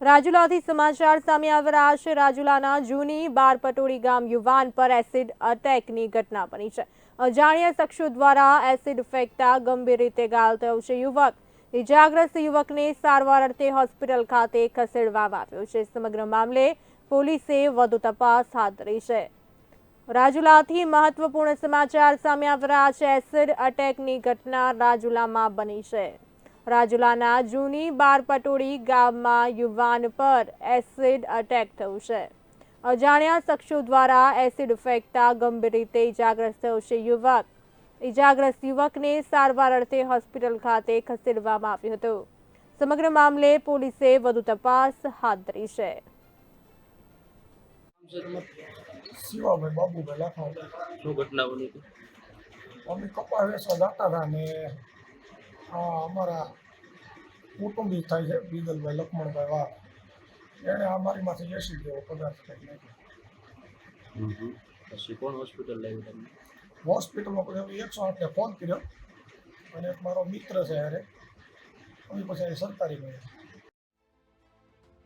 રાજુલાથી સમાચાર સામે આવી રહ્યા છે. રાજુલાના જૂની બારપટોળી ગામ યુવાન પર એસિડ અટેકની ઘટના બની છે. અજાણ્યા શખ્સો દ્વારા એસિડ ફેંકતા ગંભીર રીતે ઘાયલ થયો છે યુવક. ઇજાગ્રસ્ત યુવકને સારવાર અર્થે હોસ્પિટલ ખાતે ખસેડવામાં આવ્યો છે. સમગ્ર મામલે પોલીસે વધુ તપાસ હાથ ધરી છે. રાજુલાથી મહત્વપૂર્ણ સમાચાર સામે આવી રહ્યા છે. એસિડ અટેકની ઘટના રાજુલામાં બની છે. રાજુલાના જૂની બારપટોડી ગામમાં યુવાન પર એસિડ અટેક થયું છે. અજાણ્યા શખ્સો દ્વારા એસિડ ફેંકતા ગંભીર રીતે ઇજાગ્રસ્ત થયો છે યુવક. ઇજાગ્રસ્ત યુવકને સારવાર અર્થે હોસ્પિટલ ખાતે ખસેડવામાં આવ્યો હતો. સમગ્ર મામલે પોલીસે વધુ તપાસ હાથ ધરી છે. શિવાભાઈ બાબુભાઈ લાખા. શું ઘટના બની હતી? અમે કપા વેચવા જતા હતા ને અમારા કુટુંબી થાય છે બીદલભાઈ લક્ષ્મણભાઈ વાહ એણે માથે એસી જેવો પદાર્થ કરી નાખ્યો પછી કોણ હોસ્પિટલ લઈ તમને? હોસ્પિટલમાં પછી એકસો આઠને ફોન કર્યો. અને એક મારો મિત્ર છે અરે અમે પછી સરકારી ગયા